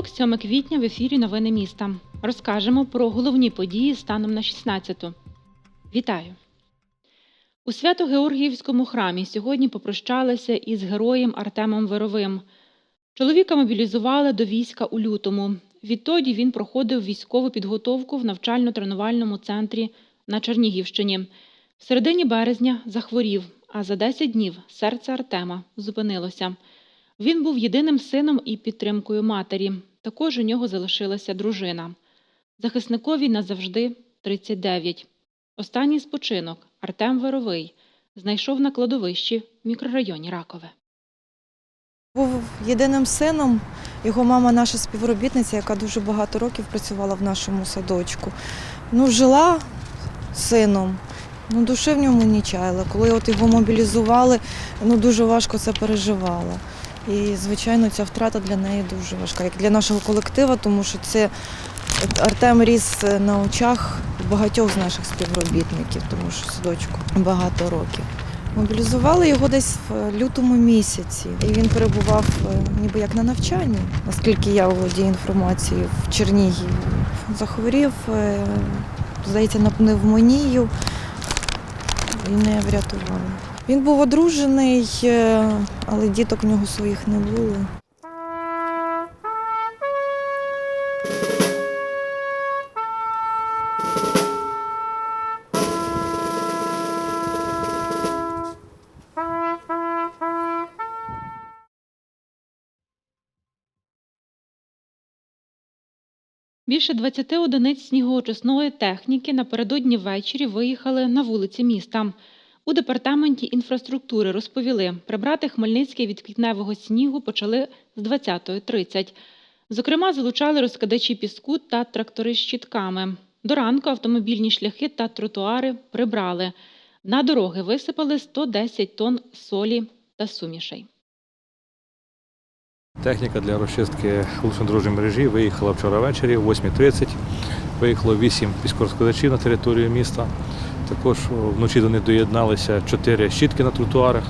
Понеділок, 7 квітня, в ефірі Новини міста. Розкажемо про головні події станом на 16-ту. Вітаю! У Свято-Георгіївському храмі сьогодні попрощалися із героєм Артемом Вировим. Чоловіка мобілізували до війська у лютому. Відтоді він проходив військову підготовку в навчально-тренувальному центрі на Чернігівщині. В середині березня захворів, а за 10 днів серце Артема зупинилося. Він був єдиним сином і підтримкою матері. Також у нього залишилася дружина. Захисникові назавжди 39. Останній спочинок Артем Вировий знайшов на кладовищі в мікрорайоні Ракове. Був єдиним сином. Його мама наша співробітниця, яка дуже багато років працювала в нашому садочку. Ну, жила сином, ну, душі в ньому не чаяла. Коли от його мобілізували, ну, дуже важко це переживала. І, звичайно, ця втрата для неї дуже важка, як для нашого колективу, тому що це Артем ріс на очах багатьох з наших співробітників, тому що садочку багато років. Мобілізували його десь в лютому місяці, і він перебував е, ніби як на навчанні, наскільки я володію інформацією в Чернігові. Захворів, е, здається, на пневмонію і не врятували. Він був одружений, е, але діток в нього своїх не було. Більше 20 одиниць снігоочисної техніки напередодні ввечері виїхали на вулиці міста. У департаменті інфраструктури розповіли, прибрати Хмельницький від квітневого снігу почали з 20.30. Зокрема, залучали розкидачі піску та трактори з щітками. До ранку автомобільні шляхи та тротуари прибрали. На дороги висипали 110 тонн солі та сумішей. Техніка для розчистки вулично-дорожньої мережі виїхала вчора ввечері о 8.30. Виїхало 8 піскорозкладачів на територію міста. Також вночі до них доєдналися чотири щітки на тротуарах.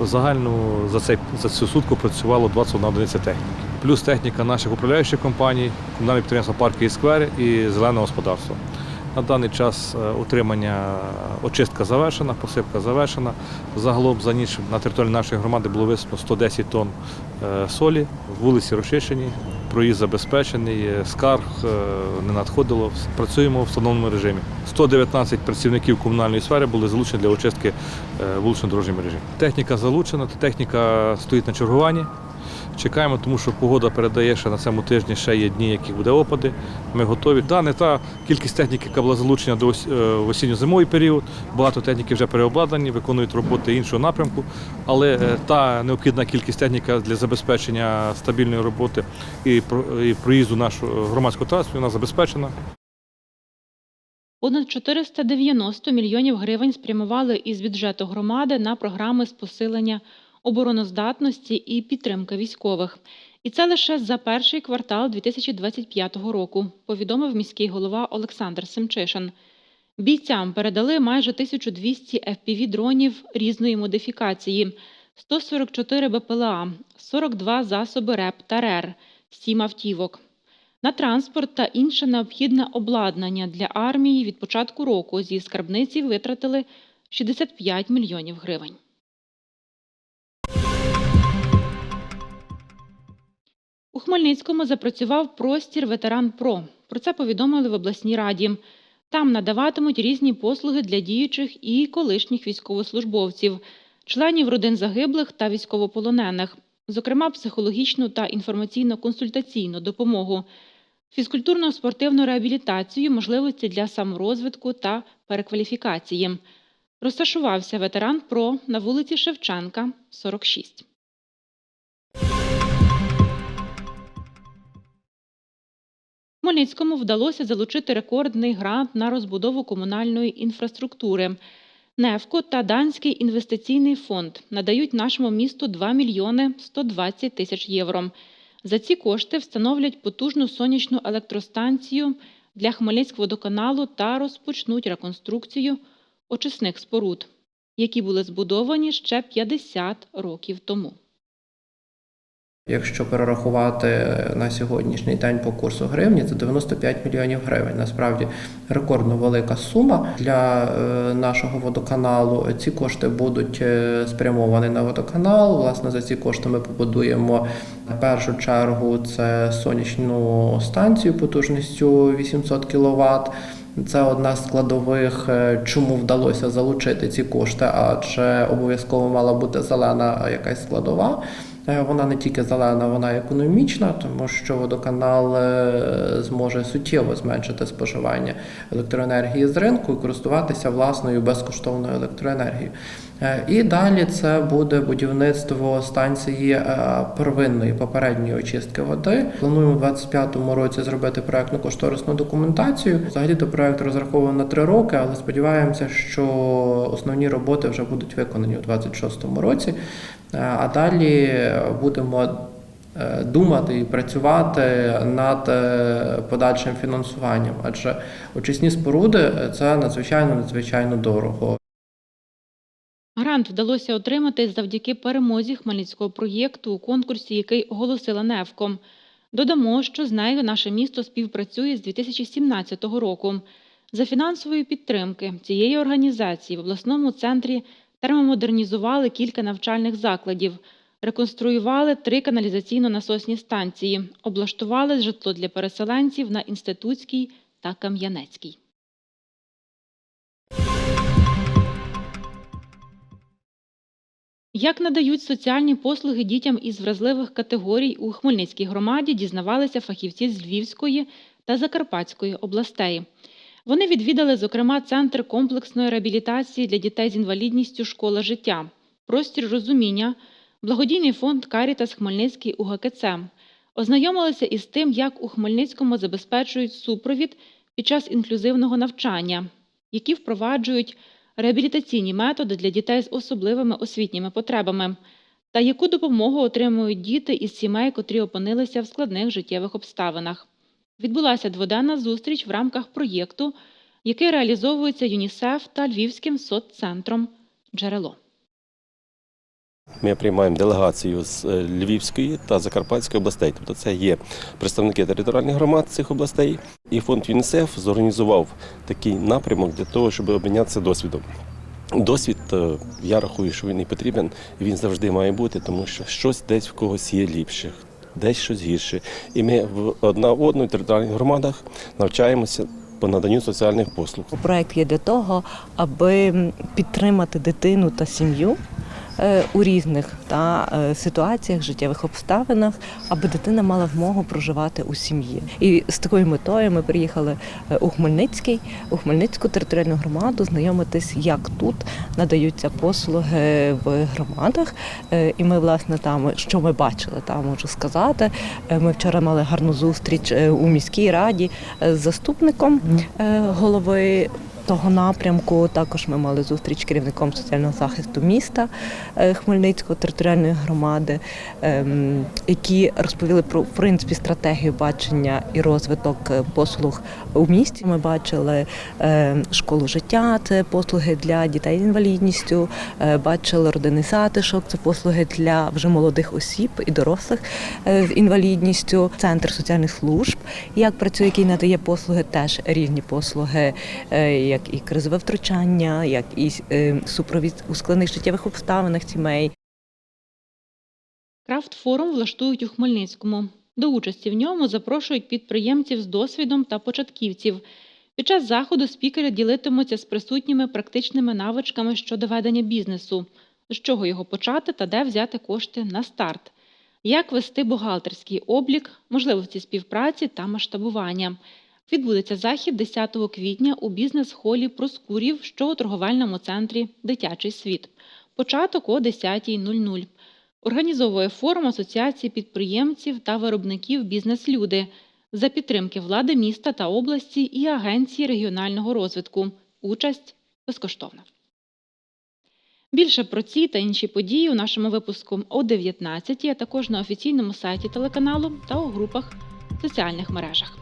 Загально за, цей, за цю сутку працювало 21 одиниця техніки. Плюс техніка наших управляючих компаній, комунальне підприємство парки і сквери і зелене господарство. На даний час е, утримання, очистка завершена, посипка завершена. Загалом за ніч на території нашої громади було висипано 110 тонн е, солі, вулиці розчищені, проїзд забезпечений, е, скарг е, не надходило. Працюємо в встановленому режимі. 119 працівників комунальної сфери були залучені для очистки е, вулично-дорожньої мережі. Техніка залучена, техніка стоїть на чергуванні. Чекаємо, тому що погода передає, що на цьому тижні ще є дні, які буде опади. Ми готові. Да, не та кількість техніки, яка була залучена до е, осінньо-зимовий період. Багато техніки вже переобладнані, виконують роботи іншого напрямку. Але е, та необхідна кількість техніки для забезпечення стабільної роботи і проїзду нашого громадського транспорту вона забезпечена. Понад 490 мільйонів гривень спрямували із бюджету громади на програми з посилення обороноздатності і підтримки військових. І це лише за перший квартал 2025 року, повідомив міський голова Олександр Семчишин. Бійцям передали майже 1200 FPV-дронів різної модифікації, 144 БПЛА, 42 засоби РЕП та РЕР, 7 автівок. На транспорт та інше необхідне обладнання для армії від початку року зі скарбниці витратили 65 мільйонів гривень. Хмельницькому запрацював простір Ветеран Про. Про це повідомили в обласній раді. Там надаватимуть різні послуги для діючих і колишніх військовослужбовців, членів родин загиблих та військовополонених, зокрема психологічну та інформаційно-консультаційну допомогу, фізкультурно-спортивну реабілітацію, можливості для саморозвитку та перекваліфікації. Розташувався ветеран ПРО на вулиці Шевченка, 46. Хмельницькому вдалося залучити рекордний грант на розбудову комунальної інфраструктури. Невко та Данський інвестиційний фонд надають нашому місту 2 мільйони 120 тисяч євро. За ці кошти встановлять потужну сонячну електростанцію для Хмельницькводоканалу та розпочнуть реконструкцію очисних споруд, які були збудовані ще 50 років тому. Якщо перерахувати на сьогоднішній день по курсу гривні, це 95 мільйонів гривень. Насправді рекордно велика сума для е, нашого водоканалу. Ці кошти будуть е, спрямовані на водоканал. Власне, за ці кошти ми побудуємо в першу чергу це сонячну станцію потужністю 800 кВт. Це одна з складових, е, чому вдалося залучити ці кошти, адже обов'язково мала бути зелена якась складова. Е, Вона не тільки зелена, вона економічна, тому що водоканал е, зможе суттєво зменшити споживання електроенергії з ринку і користуватися власною безкоштовною електроенергією. Е, І далі це буде будівництво станції е, первинної попередньої очистки води. Плануємо у 2025 році зробити проектну кошторисну документацію. Взагалі то проект розрахований на три роки, але сподіваємося, що основні роботи вже будуть виконані у 2026 році. Е, А далі будемо думати і працювати над подальшим фінансуванням, адже очисні споруди це надзвичайно надзвичайно дорого. Грант вдалося отримати завдяки перемозі хмельницького проєкту у конкурсі, який оголосила Невком. Додамо, що з нею наше місто співпрацює з 2017 року. За фінансової підтримки цієї організації в обласному центрі термомодернізували кілька навчальних закладів, реконструювали три каналізаційно-насосні станції, облаштували житло для переселенців на Інститутській та Кам'янецькій. Як надають соціальні послуги дітям із вразливих категорій у Хмельницькій громаді, дізнавалися фахівці з Львівської та Закарпатської областей. Вони відвідали, зокрема, центр комплексної реабілітації для дітей з інвалідністю Школа життя, простір розуміння, благодійний фонд Карітас Хмельницький УГКЦ. Ознайомилися із тим, як у Хмельницькому забезпечують супровід під час інклюзивного навчання, які впроваджують реабілітаційні методи для дітей з особливими освітніми потребами, та яку допомогу отримують діти із сімей, котрі опинилися в складних життєвих обставинах. Відбулася дводенна зустріч в рамках проєкту, який реалізовується ЮНІСЕФ та Львівським соццентром Джерело. Ми приймаємо делегацію з е, Львівської та Закарпатської областей. Тобто це є представники територіальних громад цих областей. І фонд ЮНІСЕФ зорганізував такий напрямок для того, щоб обмінятися досвідом. Досвід, е, я рахую, що він і потрібен, він завжди має бути, тому що щось десь в когось є ліпше, десь щось гірше. І ми в одна в одну територіальних громадах навчаємося по наданню соціальних послуг. Проект є для того, аби підтримати дитину та сім'ю у різних та, е, ситуаціях, життєвих обставинах, аби дитина мала змогу проживати у сім'ї. І з такою метою ми приїхали е, у Хмельницький, у Хмельницьку територіальну громаду, знайомитись, як тут надаються послуги в громадах. Е, І ми, власне, там, що ми бачили, там можу сказати. Е, Ми вчора мали гарну зустріч е, у міській раді е, з заступником е, голови. Того напрямку також ми мали зустріч керівником соціального захисту міста е, Хмельницького територіальної громади, ем, які розповіли про в принципі стратегію бачення і розвиток е, послуг у місті. Ми бачили е, школу життя, це послуги для дітей з інвалідністю, бачили родинний затишок, це послуги для вже молодих осіб і дорослих з інвалідністю, центр соціальних служб, як працює, який надає послуги, теж різні послуги, як і кризове втручання, як і е, супровід у складних життєвих обставинах сімей. Крафт-форум влаштують у Хмельницькому. До участі в ньому запрошують підприємців з досвідом та початківців. Під час заходу спікери ділитимуться з присутніми практичними навичками щодо ведення бізнесу, з чого його почати та де взяти кошти на старт, як вести бухгалтерський облік, можливості співпраці та масштабування. Відбудеться захід 10 квітня у бізнес-холі Проскурів, що у торговельному центрі Дитячий світ. Початок о 10.00. Організовує форум Асоціації підприємців та виробників Бізнес-Люди за підтримки влади міста та області і Агенції регіонального розвитку. Участь безкоштовна. Більше про ці та інші події у нашому випуску о 19, а також на офіційному сайті телеканалу та у групах в соціальних мережах.